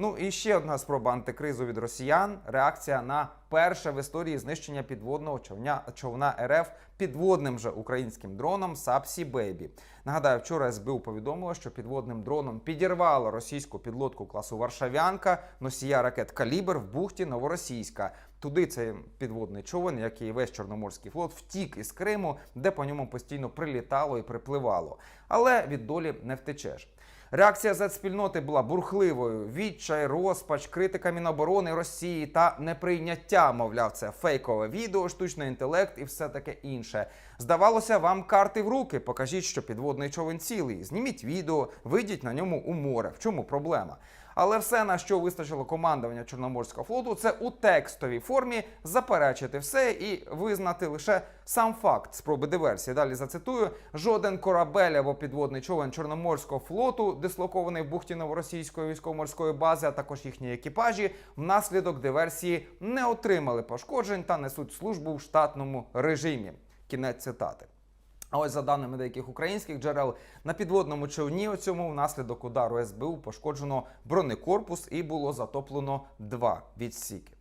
Ну і ще одна спроба антикризу від росіян. Реакція на перше в історії знищення підводного човня човна РФ підводним же українським дроном Сапсі Бейбі. Нагадаю, вчора СБУ повідомило, що підводним дроном підірвало російську підлодку класу Варшавянка, носія ракет Калібр в бухті Новоросійська. Туди цей підводний човен, як і весь Чорноморський флот, втік із Криму, де по ньому постійно прилітало і припливало. Але від долі не втечеш. Реакція Z-спільноти була бурхливою. Відчай, розпач, критика Міноборони Росії та неприйняття, мовляв, це фейкове відео, штучний інтелект і все таке інше. Здавалося, вам карти в руки. Покажіть, що підводний човен цілий. Зніміть відео, вийдіть на ньому у море. В чому проблема? Але все, на що вистачило командування Чорноморського флоту, це у текстовій формі заперечити все і визнати лише сам факт спроби диверсії. Далі зацитую: жоден корабель або підводний човен Чорноморського флоту, дислокований в бухті Новоросійської військово-морської бази, а також їхні екіпажі, внаслідок диверсії не отримали пошкоджень та несуть службу в штатному режимі. Кінець цитати. А ось за даними деяких українських джерел, на підводному човні у цьому внаслідок удару СБУ пошкоджено бронекорпус і було затоплено два відсіки.